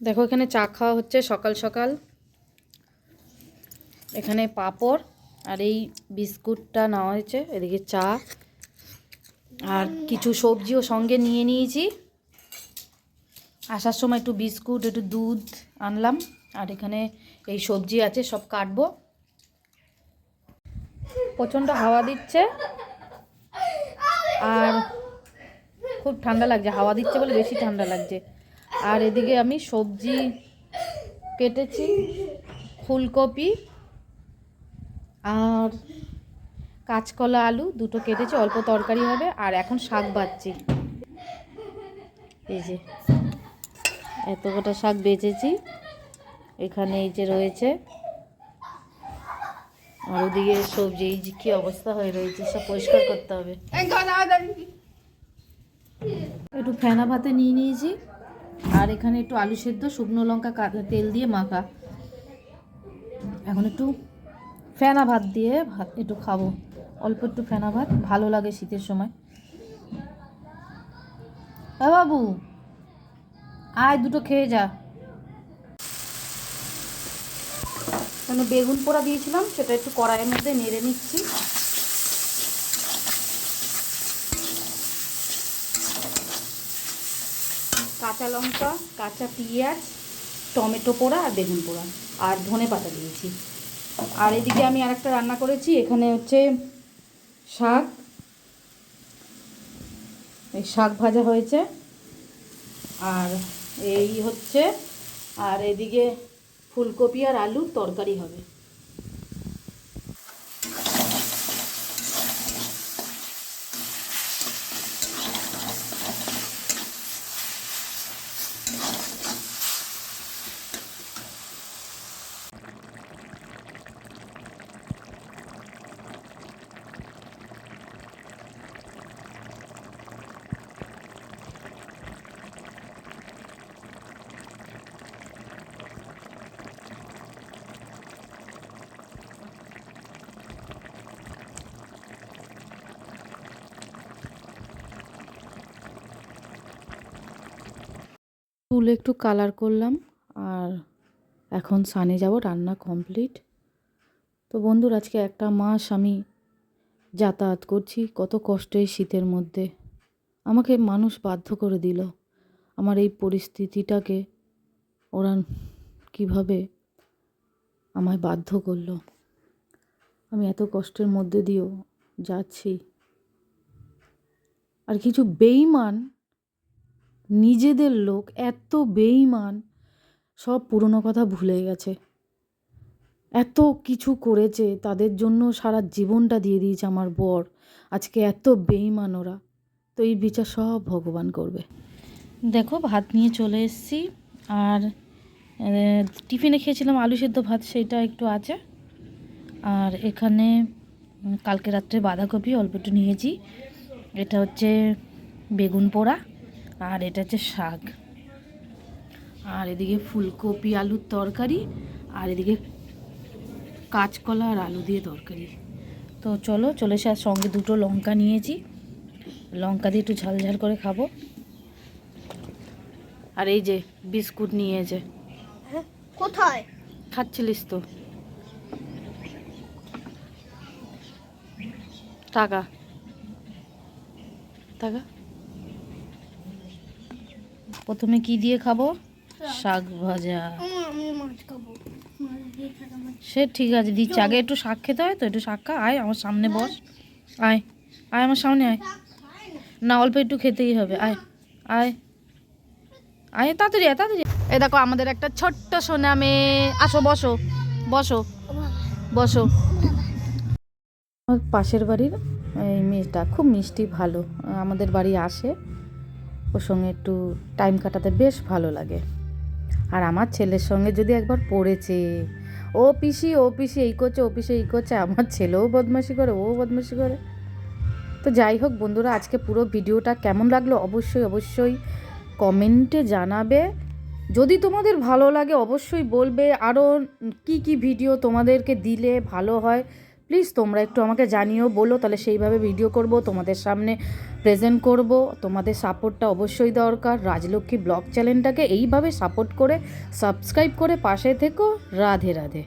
দেখো এখানে চা খাওয়া হচ্ছে সকাল সকাল। এখানে পাপড় আর এই বিস্কুটটা নেওয়া হয়েছে, এদিকে চা। আর কিছু সবজিও সঙ্গে নিয়ে নিয়েছি। আসার সময় একটু বিস্কুট, একটু দুধ আনলাম, আর এখানে এই সবজি আছে, সব কাটবো। প্রচণ্ড হাওয়া দিচ্ছে। আর খুব ঠান্ডা লাগছে, হাওয়া দিচ্ছে বলে বেশি ঠান্ডা লাগছে। আর এদিকে আমি সবজি কেটেছি ফুলকপি আর কাঁচকলা আলু দুটো কেটেছি অল্প তরকারি হবে আর এখন শাক বাচ্ছি। এই যে এত কটা শাক বেচেছি এখানে এই যে রয়েছে। আর ওদিকে সবজি এই যে কী অবস্থা হয়ে রয়েছে সব পরিষ্কার করতে হবে। একটু ফেনা ভাতে নিয়ে নিয়েছি। আর এখানে একটু আলু সেদ্ধ, শুকনো লঙ্কা তেল দিয়ে মাখা। এখন একটু ফেনা ভাত দিয়ে ভাত একটু খাব। অল্প একটু ফেনা ভাত, ভালো লাগে শীতের সময়। এ বাবু, আয় দুটো খেয়ে যা। কোনো বেগুন পোড়া দিয়েছিলাম, সেটা একটু কড়াইয়ের মধ্যে নেড়ে নিচ্ছি। কাঁচা লঙ্কা, কাঁচা পেঁয়াজ, টমেটো পোড়া আর বেগুন পোড়া আর ধনে পাতা দিয়েছি। আর এদিকে আমি আরেকটা রান্না করেছি, এখানে হচ্ছে শাক। এই শাক ভাজা হয়েছে। আর এই হচ্ছে, আর এদিকে ফুলকপি আর আলুর তরকারি হবে। চুলে একটু কালার করলাম। এখন সানে যাব রান্না কমপ্লিট তো বন্ধুর, আজকে একটা মাস আমি যাতায়াত করছি, কত কষ্ট শীতের মধ্যে। আমাকে মানুষ বাধ্য করে দিল আমার এই পরিস্থিতিটাকে ওরা কীভাবে আমায় বাধ্য করল। আমি এত কষ্টের মধ্যে দিয়েও যাচ্ছি। আর কিছু বেইমান, নিজেদের লোক এত বেইমান সব পুরনো কথা ভুলে গেছে। এত কিছু করেছে, তাদের জন্য সারা জীবনটা দিয়ে দিয়েছে আমার বর। আজকে এত বেইমান ওরা। তো এই বিচার সব ভগবান করবে। দেখো, ভাত নিয়ে চলে এসেছি। আর টিফিনে খেয়েছিলাম আলু সেদ্ধ ভাত সেইটা একটু আছে। আর এখানে কালকে রাত্রে বাঁধাকপি অল্প একটু নিয়েছি। এটা হচ্ছে বেগুন পোড়া, আর এটা হচ্ছে শাক। আর এদিকে ফুলকপি আলুর তরকারি আর এদিকে কাঁচকলা আর আলু দিয়ে তরকারি। তো চলো চলে এসে আর সঙ্গে দুটো লঙ্কা নিয়েছি। লঙ্কা দিয়ে একটু ঝাল ঝাল করে খাব। আর এই যে বিস্কুট নিয়েছে। কোথায়? খাচ্ছিলিস তো। টাকা। টাকা। প্রথমে কি দিয়ে খাব? শাক ভাজা। সে ঠিক আছে দিচ্ছি। আগে একটু শাক খেতে হয় তো একটু শাক খা। আয় আমার সামনে বস। আয় আয় আমার সামনে আয়। না। অল্প একটু খেতেই হবে। আয় আয়। আয় তাড়াতাড়ি আয় তাড়াতাড়ি এই দেখো আমাদের একটা ছোট্ট সোনা মেয়ে। আসো বসো বসো বসো। আমার পাশের বাড়ির এই মেয়েটা খুব মিষ্টি ভালো। আমাদের বাড়ি আসে। ওর সঙ্গে একটু টাইম কাটাতে বেশ ভালো লাগে। আর আমার ছেলের সঙ্গে যদি একবার পড়েছে। ও পিসি ও পিসি, এই করছে, ও পিসি, এই করছে, আমার ছেলেও বদমাশি করে, ও বদমাশি করে। তো যাই হোক বন্ধুরা, আজকে পুরো ভিডিওটা কেমন লাগল অবশ্যই অবশ্যই কমেন্টে জানাবে। যদি তোমাদের ভালো লাগে অবশ্যই বলবে আরও কি কি ভিডিও তোমাদেরকে দিলে ভালো হয় প্লিজ তোমরা একটু আমাকে জানিও, বলো, তাহলে সেইভাবে ভিডিও করব, তোমাদের সামনে প্রেজেন্ট করব। তোমাদের সাপোর্টটা অবশ্যই দরকার। রাজলক্ষ্মী ব্লগ চ্যানেলটাকে এইভাবে সাপোর্ট করে সাবস্ক্রাইব করে পাশে থেকো। রাধে রাধে।